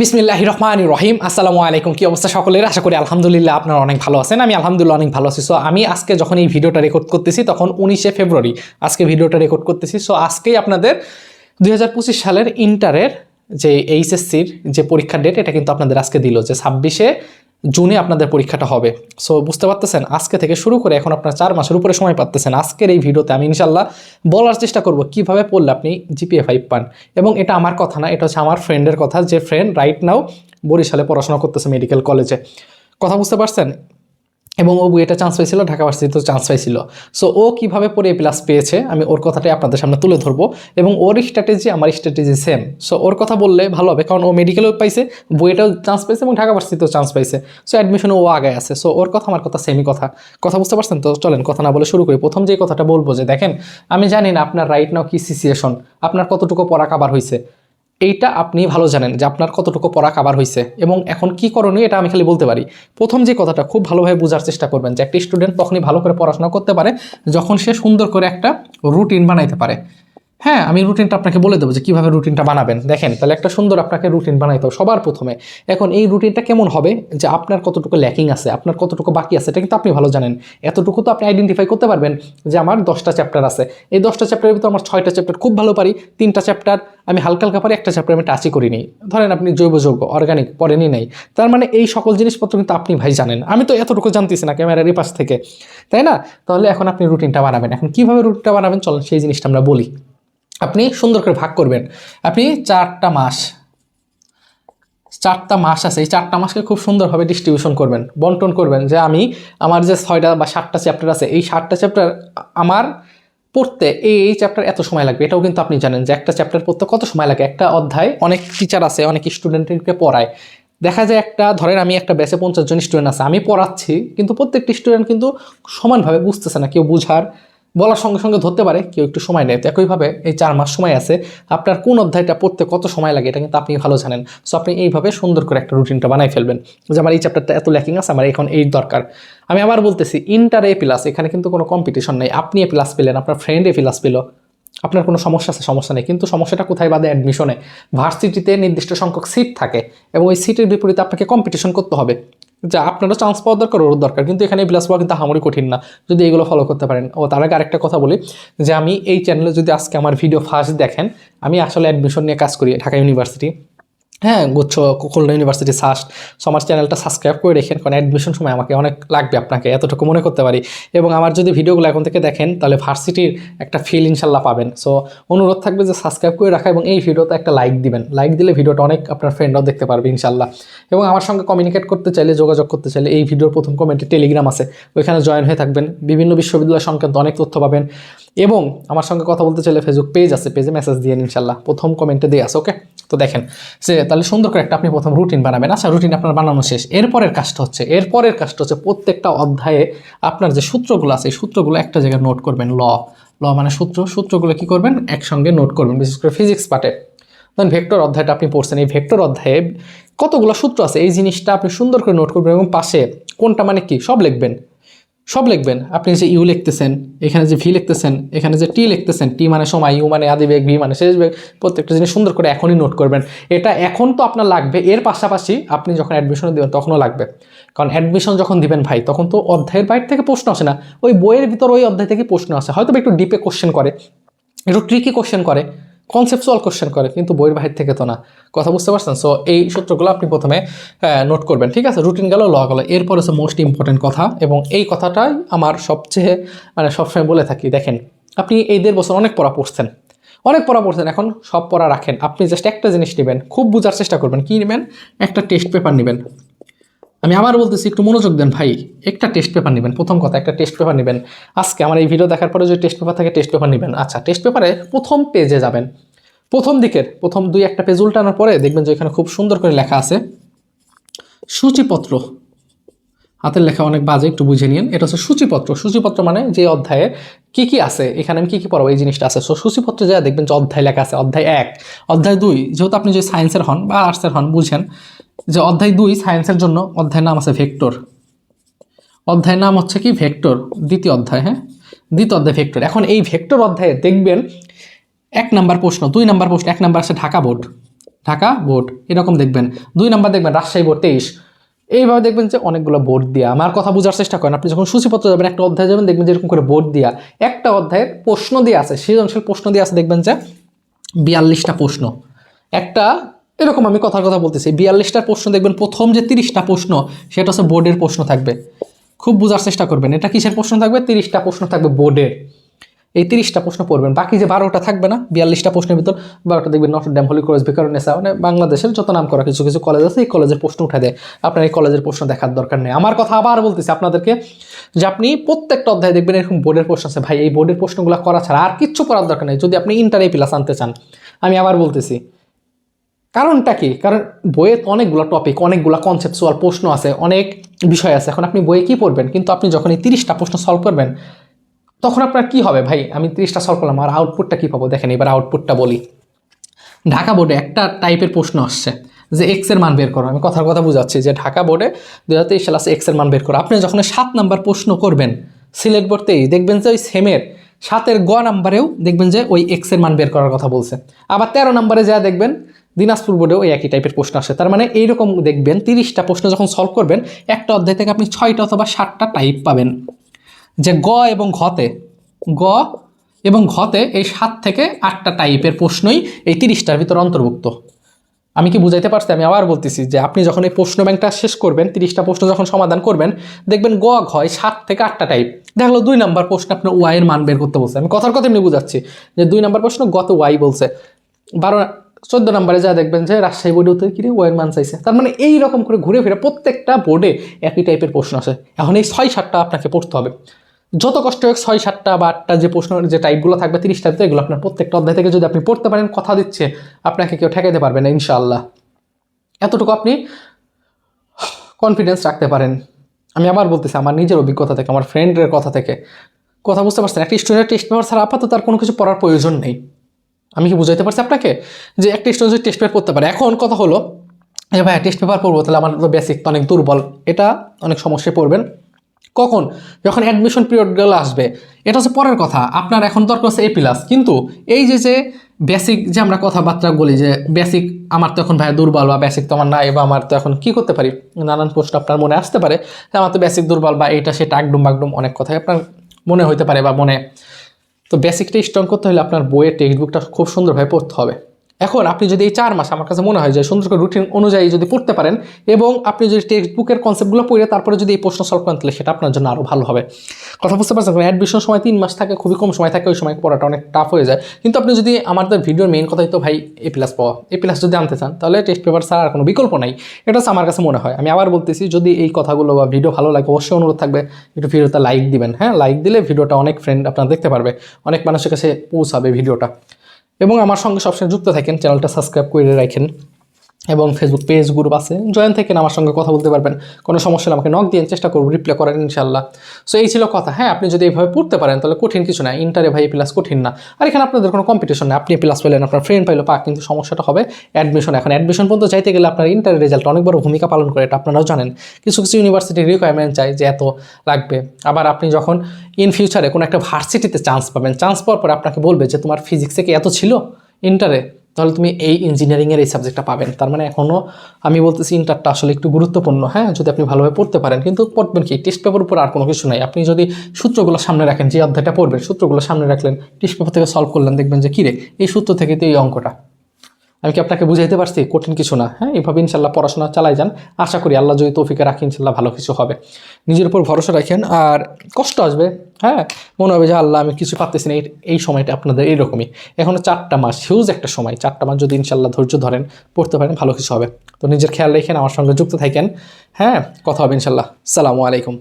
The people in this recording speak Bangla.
বিসমিল্লাহ রহমান রহিম। আসসালামু আলাইকুম। কি অবস্থা সকলের? আশা করি আলহামদুলিল্লাহ আপনার অনেক ভালো আছেন। আমি আলহামদুলিল্লাহ অনেক ভালো আছি। সো আমি আজকে যখন এই ভিডিওটা রেকর্ড করতেছি, তখন উনিশে ফেব্রুয়ারি আজকে ভিডিওটা রেকর্ড করতেছি। সো আজকেই আপনাদের দুই হাজার পঁচিশ সালের ইন্টারের যে এইচএসসির যে পরীক্ষার ডেট এটা কিন্তু আপনাদের আজকে দিল যে ছাব্বিশে জুনে আপনাদের পরীক্ষাটা হবে। সো বুঝতে পারতেছেন? আজকে থেকে শুরু করে এখন আপনার চার মাসের উপরে সময় পাচ্তেছেন। আজকের এই ভিডিওতে আমি ইনশাল্লাহ বলার চেষ্টা করব কীভাবে পড়লে আপনি জিপিএ ফাইভ পান। এবং এটা আমার কথা না, এটা হচ্ছে আমার ফ্রেন্ডের কথা। যে ফ্রেন্ড রাইট নাও বরিশালে পড়াশোনা করতেছে মেডিকেল কলেজে কথা বুঝতে পারছেন? এবং ও বুয়েটা চান্স পাইছিল, ঢাকা ভার্সিটিতেও চান্স পাইছিল। সো ও কীভাবে পরে এ প্লাস পেয়েছে, আমি ওর কথাটাই আপনাদের সামনে তুলে ধরবো। এবং ওর স্ট্র্যাটেজি আমার স্ট্র্যাটেজি সেম সো ওর কথা বললে ভালো হবে, কারণ ও মেডিকেলেও পাইছে, বুয়েটাও চান্স পাইছে এবং ঢাকা ভার্সিটিতেও চান্স পাইছে। সো অ্যাডমিশনে ও আগে আছে। সো ওর কথা, আমার কথা সেমই কথা। কথা বুঝতে পারছেন তো? চলেন, কথা না বলে শুরু করি। প্রথম যে কথাটা বলব যে, দেখেন, আমি জানি না আপনার রাইট নাও কি সিচুয়েশন আপনার কতটুকু পড়া কাবার হয়েছে এইটা আপনি ভালো জানেন যে আপনার কতটুকু পড়া কাবার হয়েছে এবং এখন কি করণীয় এটা আমি খালি বলতে পারি। প্রথম যে কথাটা খুব ভালোভাবে বোঝার চেষ্টা করবেন যে একটি স্টুডেন্ট তখনই ভালো করে পড়াশোনা করতে পারে যখন সে সুন্দর করে একটা রুটিন বানাইতে পারে। হ্যাঁ আমি রুটিনটা আপনাকে বলে দেবো যে কীভাবে রুটিনটা বানাবেন। দেখেন, তাহলে একটা সুন্দর আপনাকে রুটিন বানাইতে হবে সবার প্রথমে। এখন এই রুটিনটা কেমন হবে? যে আপনার কতটুকু ল্যাকিং আছে, আপনার কতটুকু বাকি আছে, এটা কিন্তু আপনি ভালো জানেন। এতটুকু তো আপনি আইডেন্টিফাই করতে পারবেন যে আমার দশটা চ্যাপ্টার আছে। এই দশটা চ্যাপ্টারের ভিতরে আমার ছয়টা চ্যাপ্টার খুব ভালো পারি, তিনটা চ্যাপ্টার আমি হালকা হালকা পারি, একটা চ্যাপ্টার আমি টাচই করিনি। ধরেন আপনি জৈব যৌগ অর্গানিক পড়েনি নাই। তার মানে এই সকল জিনিসপত্র কিন্তু আপনি ভাই জানেন। আমি তো এতটুকু জানতেছি না ক্যামেরার পাশ থেকে। তাই না? তাহলে এখন আপনি রুটিনটা বানাবেন। এখন কীভাবে রুটিনটা বানাবেন? চলেন সেই জিনিসটা আমরা বলি। আপনি সুন্দর করে ভাগ করবেন। আপনি চারটা মাস চারটা মাস আছে, এই চারটা মাসকে খুব সুন্দরভাবে ডিস্ট্রিবিউশন করবেন, বন্টন করবেন যে আমি আমার যে ছয়টা বা সাতটা চ্যাপ্টার আছে, এই সাতটা চ্যাপ্টার আমার পড়তে এই এই চ্যাপ্টার এত সময় লাগবে। এটাও কিন্তু আপনি জানেন যে একটা চ্যাপ্টার পড়তে কত সময় লাগে? একটা অধ্যায়, অনেক টিচার আছে, অনেক স্টুডেন্টকে পড়ায়। দেখা যায় একটা, ধরেন আমি একটা ব্যাচে পঞ্চাশ জন স্টুডেন্ট আছে, আমি পড়াচ্ছি, কিন্তু প্রত্যেকটি স্টুডেন্ট কিন্তু সমানভাবে বুঝতেছে না, কেউ বুঝার বলার সঙ্গে সঙ্গে ধরতে পারে, কেউ একটু সময় নেয়। তো একইভাবে এই চার মাস সময় আছে, আপনার কোন অধ্যায়টা পড়তে কত সময় লাগে এটা কিন্তু আপনি ভালো জানেন। সো আপনি এইভাবে সুন্দর করে একটা রুটিনটা বানাই ফেলবেন যে আমার এই চ্যাপ্টারটা এত ল্যাকিং আছে, আমার এখন এই দরকার। আমি আবার বলতেছি ইন্টার এ প্লাস এখানে কিন্তু কোনো কম্পিটিশন নেই। আপনি এ প্লাস পেলেন, আপনার ফ্রেন্ড এ প্লাস পেল। আপনার কোনো সমস্যা আছে? সমস্যা নেই। কিন্তু সমস্যাটা কোথায় বাদে অ্যাডমিশনে ভার্সিটিতে নির্দিষ্ট সংখ্যক সিট থাকে এবং ওই সিটের বিপরীতে আপনাকে কম্পিটিশন করতে হবে। যা আপনারও চান্স পাওয়ার দরকার ওর দরকার। কিন্তু এখানে প্লাস পাওয়া কিন্তু হামরি কঠিন না। যদি এগুলো ফলো করতে পারেন। ও, তার আগে আরেকটা কথা বলি, যে আমি এই চ্যানেলে যদি আজকে আমার ভিডিও ফার্স্ট দেখেন, আমি আসলে অ্যাডমিশন নিয়ে কাজ করি ঢাকা ইউনিভার্সিটি হ্যাঁ গুচ্ছ খুলনা ইউনিভার্সিটি সাস্ট সমাজ চ্যানেলটা সাবস্ক্রাইব করে রেখেন, কারণ অ্যাডমিশন সময় আমাকে অনেক লাগবে আপনাকে, এতটুকু মনে করতে পারি। এবং আমার যদি ভিডিওগুলো এখন থেকে দেখেন, তাহলে ভার্সিটির একটা ফিল ইনশাল্লাহ পাবেন। সো অনুরোধ থাকবে যে সাবস্ক্রাইব করে রাখা এবং এই ভিডিওতে একটা লাইক দিবেন। লাইক দিলে ভিডিওটা অনেক আপনার ফ্রেন্ডরাও দেখতে পারবে ইনশাল্লাহ। এবং আমার সঙ্গে কমিউনিকেট করতে চাইলে, যোগাযোগ করতে চাইলে এই ভিডিওর প্রথম কমেন্টে টেলিগ্রাম আছে। ওইখানে জয়েন হয়ে থাকবেন। বিভিন্ন বিশ্ববিদ্যালয় সংক্রান্ত অনেক তথ্য পাবেন। এবং আমার সঙ্গে কথা বলতে চাইলে ফেসবুক পেজ আছে পেজে মেসেজ দিয়ে ইনশাল্লাহ। প্রথম কমেন্টে দিয়ে আছে ওকে তো দেখেন, যে তাহলে সুন্দর করে একটা আপনি প্রথম রুটিন বানাবেন। আচ্ছা রুটিন আপনার বানানো শেষ। এরপরের কাজটা হচ্ছে এরপরের কাজটা হচ্ছে প্রত্যেকটা অধ্যায়ে আপনার যে সূত্রগুলো আছে, এই সূত্রগুলো একটা জায়গায় নোট করবেন ল ল মানে সূত্র। সূত্রগুলো কি করবেন? একসঙ্গে নোট করবেন, বিশেষ করে ফিজিক্স পার্টে ধরেন ভেক্টর অধ্যায়টা আপনি পড়ছেন। এই ভেক্টর অধ্যায়ে কতগুলো সূত্র আছে? এই জিনিসটা আপনি সুন্দর করে নোট করবেন এবং পাশে কোনটা মানে কি, সব লিখবেন। সব লিখবেন। আপনি যে ইউ লিখতেছেন, এখানে যে ভি লিখতেছেন, এখানে যে টি লিখতেছেন, টি মানে সময়, ইউ মানে আদি বেগ, ভি মানে শেষ বেগ, প্রত্যেকটা জিনিস সুন্দর করে এখনই নোট করবেন। এটা এখন তো আপনার লাগবে, এর পাশাপাশি আপনি যখন অ্যাডমিশন দেবেন তখনও লাগবে। কারণ অ্যাডমিশন যখন দিবেন ভাই, তখন তো অধ্যায়ের বাইরে থেকে প্রশ্ন আসে না। ওই বইয়ের ভিতর ওই অধ্যায় থেকে প্রশ্ন আসে। হয়তো একটু ডিপে কোশ্চেন করে, একটু ট্রিকি কোশ্চেন করে কনসেপচুয়াল কোশ্চেন করে, কিন্তু বইয়ের বাহির থেকে তো না। কথা বুঝতে পারছেন? সো এই সূত্রগুলো আপনি প্রথমে নোট করবেন, ঠিক আছে? রুটিন গেল ল গেল। এরপর হচ্ছে মোস্ট ইম্পর্টেন্ট কথা, এবং এই কথাটাই আমার সবচেয়ে মানে সবসময় বলে থাকি। দেখেন, আপনি এই দেড় বছর অনেক পড়া পড়ছেন। অনেক পড়া পড়ছেন, এখন সব পড়া রাখেন। আপনি জাস্ট একটা জিনিস নেবেন, খুব বোঝার চেষ্টা করবেন। কী নেবেন? একটা টেস্ট পেপার নেবেন। আমি আবার বলতেছি, একটু মনোযোগ দেন ভাই। একটা টেস্ট পেপার নেবেন, প্রথম কথা, একটা টেস্ট পেপার নেবেন। আজকে আমার এই ভিডিও দেখার পরে যদি টেস্ট পেপার থাকে টেস্ট পেপার নেবেন। আচ্ছা টেস্ট পেপারে প্রথম পেজে যাবেন। প্রথম দিকের, প্রথম দুই একটা পেজ উল্টানোর পরে দেখবেন যে এখানে খুব সুন্দর করে লেখা আছে, সূচিপত্র। হাতের লেখা অনেক বাজে, একটু বুঝে নিন। এটা হচ্ছে সূচিপত্র। সূচিপত্র মানে যে অধ্যায়ে কি কি আছে, এখানে আমি কি কি পড়াবো, এই জিনিসটা আছে। সো সূচিপত্রে যা দেখবেন যে অধ্যায় লেখা আছে, অধ্যায় এক, অধ্যায় দুই। যেহেতু আপনি যে সায়েন্সের হন বা আর্টসের হন, বুঝেন যে অধ্যায় দুই সায়েন্সের জন্য অধ্যায়ের নাম আছে ভেক্টর অধ্যায়ের নাম হচ্ছে কি? ভেক্টর দ্বিতীয় অধ্যায় হ্যাঁ? দ্বিতীয় অধ্যায় ভেক্টর এখন এই ভেক্টর অধ্যায়ে দেখবেন এক নাম্বার প্রশ্ন, দুই নাম্বার প্রশ্ন, এক নাম্বার আছে ঢাকা বোর্ড। ঢাকা বোর্ড, এরকম দেখবেন। দুই নাম্বার দেখবেন রাজশাহী বোর্ড তেইশ। এইভাবে দেখবেন যে অনেকগুলো বোর্ড দিয়া। আমার কথা বোঝার চেষ্টা করেন। আপনি যখন সূচিপত্র যাবেন, একটা অধ্যায় যাবেন, দেখবেন যেরকম করে বোর্ড দিয়া। একটা অধ্যায়ের প্রশ্ন দিয়ে আছে সেই সৃজনশীল প্রশ্ন দিয়ে আছে, দেখবেন যে বিয়াল্লিশটা প্রশ্ন। একটা এরকম আমি কথার কথা বলতেছি। বিয়াল্লিশটা প্রশ্ন দেখবেন, প্রথম যে তিরিশটা প্রশ্ন, সেটা হচ্ছে বোর্ডের প্রশ্ন থাকবে। খুব বোঝার চেষ্টা করবেন, এটা কিসের প্রশ্ন থাকবে? তিরিশটা প্রশ্ন থাকবে বোর্ডের। এই তিরিশটা প্রশ্ন পড়বেন, বাকি যে বারোটা থাকবে না, বিয়াল্লিশটা প্রশ্নের ভিতর, বারোটা দেখবেন Notre Dame holy college Viqarunnisa মানে বাংলাদেশের যত নাম করা কিছু কিছু কলেজ আছে, এই কলেজের প্রশ্ন উঠে দেয়। আপনার এই কলেজের প্রশ্ন দেখার দরকার নেই। আমার কথা আবার বলতেছি আপনাদেরকে যে আপনি প্রত্যেকটা অধ্যায় দেখবেন এরকম বোর্ডের প্রশ্ন আছে। ভাই, এই বোর্ডের প্রশ্নগুলো করা ছাড়া আর কিচ্ছু করার দরকার নেই। যদি আপনি ইন্টার প্লাস আনতে চান, আমি আবার বলতেছি কারণটা কি? কারণ বইয়ে অনেকগুলো টপিক অনেকগুলো কনসেপচুয়াল প্রশ্ন আছে, অনেক বিষয় আছে। এখন আপনি বইয়ে কী পড়বেন? কিন্তু আপনি যখন এই তিরিশটা প্রশ্ন সলভ করবেন, তখন আপনার কি হবে? ভাই, আমি তিরিশটা সলভ করলাম, আর আউটপুটটা কী পাবো? দেখেন, এবার আউটপুটটা বলি। ঢাকা বোর্ডে একটা টাইপের প্রশ্ন আসছে, যে এক্সের মান বের করো। আমি কথার কথা বুঝাচ্ছি যে ঢাকা বোর্ডে দু হাজার তেইশ সালে আছে এক্সের মান বের করো। আপনি যখন সাত নাম্বার প্রশ্ন করবেন সিলেট বোর্ড তেইশ, দেখবেন যে ওই সেমের সাতের গ নাম্বারেও দেখবেন যে ওই এক্সের মান বের করার কথা বলছে। আবার তেরো নাম্বারে যা দেখবেন দিনাজপুর বোর্ডেও ওই একই টাইপের প্রশ্ন আসে। তার মানে এইরকম দেখবেন, তিরিশটা প্রশ্ন যখন সলভ করবেন, একটা অধ্যায় থেকে আপনি ছয়টা অথবা সাতটা টাইপ পাবেন। যে গ এবং ঘতে, গ এবং ঘতে এই সাত থেকে আটটা টাইপের প্রশ্নই এই তিরিশটার ভিতর অন্তর্ভুক্ত। আমি কি বুঝাইতে পারছি? আমি আবার বলতেছি যে আপনি যখন এই প্রশ্ন ব্যাংকটা শেষ করবেন, তিরিশটা প্রশ্ন যখন সমাধান করবেন, দেখবেন গ ঘয় সাত থেকে আটটা টাইপ দেখল দুই নাম্বার প্রশ্ন আপনার ওয়াই এর মান বের করতে বলছে। আমি কথার কথা এমনি বুঝাচ্ছি যে দুই নাম্বার প্রশ্ন গত ওয়াই বলছে। বারো চোদ্দ নম্বরে যা দেখবেন যে রাজশাহী বোর্ডে উত্তর কিরে ওয়াইয়ের মান চাইছে। তার মানে এই রকম করে ঘুরে ফিরে প্রত্যেকটা বোর্ডে একই টাইপের প্রশ্ন আসে। এখন এই ছয় সাতটা আপনাকে পড়তে হবে। যত কষ্ট হোক ছয় সাতটা বা আটটা যে প্রশ্ন, যে টাইপগুলো থাকবে, তিরিশটা ভিতরে এগুলো আপনার প্রত্যেকটা অধ্যায় থেকে যদি আপনি পড়তে পারেন, কথা দিচ্ছে, আপনাকে কেউ ঠেকাইতে পারবে না, ইনশাআল্লাহ। এতটুকু আপনি কনফিডেন্স রাখতে পারেন। আমি আবার বলতেছি, আমার নিজের অভিজ্ঞতা থেকে, আমার ফ্রেন্ডের কথা থেকে। কথা বুঝতে পারছেন? একটা স্টুডেন্টের টেস্ট পেপার ছাড়া আপাতত তার কোনো কিছু পড়ার প্রয়োজন নেই। আমি কি বুঝাইতে পারছি আপনাকে? যে একটা স্টুডেন্ট টেস্ট পেপার পড়তে পারে, এখন কথা হলো যে ভাই টেস্ট পেপার পড়ব তাহলে আমার তো বেসিক তো অনেক দুর্বল। এটা অনেক সমস্যায় পড়বেন। কখন? যখন অ্যাডমিশন পিরিয়ডগুলো আসবে। এটা হচ্ছে পরের কথা। আপনার এখন দরকার হচ্ছে এ প্লাস কিন্তু এই যে যে বেসিক যে আমরা কথাবার্তা বলি, যে বেসিক আমার তো এখন ভাই দুর্বল বা বেসিক তো আমার নাই বা আমার তো এখন কি করতে পারি? নানান প্রশ্ন আপনার মনে আসতে পারে। আমার তো বেসিক দুর্বল বা এটা সেটা একডুম বাকডুম অনেক কথাই আপনার মনে হইতে পারে বা মনে তো বেসিকটা স্ট্রং করতে হলে আপনার বইয়ের টেক্সট বুকটা খুব সুন্দরভাবে পড়তে হবে। এখন আপনি যদি এই চার মাস আমার কাছে মনে হয় যে সুন্দর করে রুটিন অনুযায়ী যদি পড়তে পারেন এবং আপনি যদি টেক্সট বুকের কনসেপ্টগুলো পড়ে তারপরে যদি এই প্রশ্ন সলভ করেন, তাহলে সেটা আপনার জন্য আরও ভালো হবে। কথা বুঝতে পারছেন? অ্যাডমিশন সময় তিন মাস থাকে, খুবই কম সময় থাকে, ওই সময় পড়াটা অনেক টাফ হয়ে যায়। কিন্তু আপনি যদি আমাদের ভিডিওর মেইন কথাই তো ভাই এ প্লাস পাওয়া। এ প্লাস যদি আনতে চান, তাহলে টেস্ট পেপার ছাড়া আর কোনো বিকল্প নাই। এটা আমার কাছে মনে হয়। আমি আবার বলতেছি, যদি এই কথাগুলো বা ভিডিও ভালো লাগে, অবশ্যই অনুরোধ থাকবে, একটু ভিডিওটা লাইক দিবেন। হ্যাঁ লাইক দিলে ভিডিওটা অনেক ফ্রেন্ড আপনারা দেখতে পারবে। অনেক মানুষের কাছে পৌঁছাবে ভিডিওটা এবং আমার সঙ্গে সবসময় যুক্ত থাকেন চ্যানেলটা সাবস্ক্রাইব করে রাখেন। এবং ফেসবুক পেজ গ্রুপ আছে। জয়েন থাকেন আমার সঙ্গে কথা বলতে পারবেন। কোনো সমস্যা আমাকে নক দিয়ে চেষ্টা করব রিপ্লাই করার ইনশাল্লাহ সো এই ছিল কথা। হ্যাঁ আপনি যদি এইভাবে পড়তে পারেন, তাহলে কঠিন কিছু না। ইন্টারে ভাই প্লাস কঠিন না। আর এখানে আপনাদের কোনো কম্পিটিশন নেই। আপনি প্লাস পেলেন, আপনার ফ্রেন্ড পাইলো, পাক। কিন্তু সমস্যাটা হবে অ্যাডমিশন এখন অ্যাডমিশন পর্যন্ত চাইতে গেলে আপনার ইন্টারের রেজাল্ট অনেক বড় ভূমিকা পালন করে, এটা আপনারাও জানেন। কিছু কিছু ইউনিভার্সিটির রিকোয়ারমেন্ট চাই যে এত লাগবে। আবার আপনি যখন ইন ফিউচারে কোনো একটা ভার্সিটিতে চান্স পাবেন চান্স পাওয়ার পরে আপনাকে বলবে যে তোমার ফিজিক্সে কি এত ছিল ইন্টারে তাহলে তুমি এই ইঞ্জিনিয়ারিংয়ের এই সাবজেক্টটা পাবেন। তার মানে এখনও আমি বলতেছি ইন্টারটা আসলে একটু গুরুত্বপূর্ণ হ্যাঁ? যদি আপনি ভালোভাবে পড়তে পারেন, কিন্তু পড়বেন কি? টেস্ট পেপার উপর আর কোনো কিছু নাই। আপনি যদি সূত্রগুলো সামনে রাখেন, যে অধ্যায়টা পড়বেন, সূত্রগুলো সামনে রাখলেন টেস্ট পেপার থেকে সলভ করলেন, দেখবেন যে, কিরে, এই সূত্র থেকে তো এই অঙ্কটা। আমি কি আপনাকে বুঝাইতে পারছি? কঠিন কিছু না হ্যাঁ? এইভাবে ইনশাল্লাহ পড়াশোনা চালাই যান। আশা করি আল্লাহ যদি তৌফিকে রাখি, ইনশাল্লাহ ভালো কিছু হবে। নিজের উপর ভরসা রাখেন আর কষ্ট আসবে হ্যাঁ? মনে হবে যে, আল্লাহ, আমি কিছু পারতেছি না। এই- এই সময়টা আপনাদের এইরকমই এখনও চারটা মাস হিউজ একটা সময়। চারটা মাস যদি ইনশাল্লাহ ধৈর্য ধরেন, পড়তে পারেন, ভালো কিছু হবে। তো নিজের খেয়াল রেখেন, আমার সঙ্গে যুক্ত থাকেন হ্যাঁ? কথা হবে ইনশাল্লাহ। সালামু আলাইকুম।